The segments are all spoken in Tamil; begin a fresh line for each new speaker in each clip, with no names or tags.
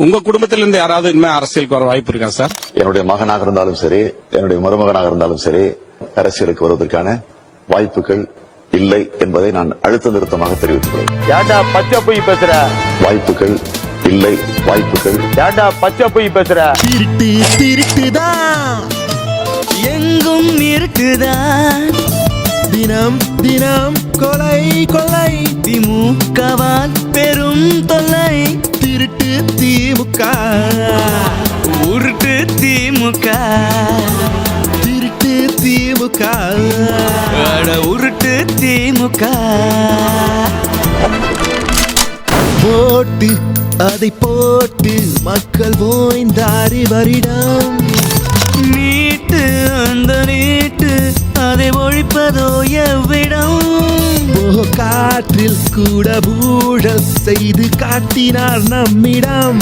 உங்க குடும்பத்தில இருந்து யாராவது இனிமே அரசியலுக்கு வர வாய்ப்பு இருக்கா சார்?
என்னுடைய மகனாக இருந்தாலும் சரி என்னுடைய மருமகனாக இருந்தாலும் சரி அரசியலுக்கு வருவதற்கான வாய்ப்புகள் இல்லை என்பதை நான் அழுத்த நிறுத்தமாக தெரிவித்துள்ளேன்
ஏன்டா பச்சை பொய் பேசுற?
வாய்ப்புகள் இல்லை வாய்ப்புகள்
ஏன்டா பச்சை பொய் பேசுற?
திருட்டு திருட்டுதான்
எங்கும் இருக்குதான்
தினம் தினம் கொலை கொலை
திமுகவால் பெரும் தொல்லை.
திருட்டு திமுக.
உருட்டு திமுக.
திருட்டு திமுக.
உருட்டு திமுக.
போட்டு அதை போட்டு மக்கள் ஓய்ந்தாரி வரிடம்
மீட்டு அந்த
காற்றில் கூட ஊழல் செய்து காட்டினார் நம்மிடம்.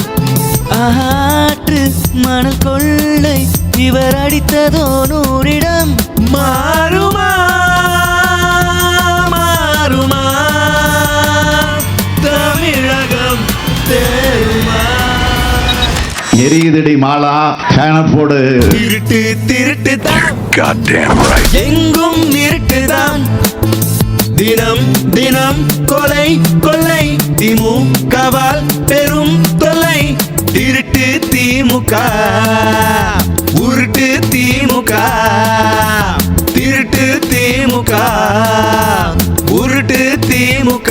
ஆற்று மணல் கொள்ளை இவர் அடித்ததோ நூறிடம்.
மாறுமா மாறுமா தமிழகம் தேருமா
எரியுதடி மாலா ஃபேன போடு.
திருட்டு திருட்டு தான்.
எங்கும் இருட்டுதான்
தினம் தினம் கொலை கொள்ளை. திமுகவால் பெரும் தொல்லை. திருட்டு திமுக. உருட்டு திமுக. திருட்டு திமுக. உருட்டு திமுக.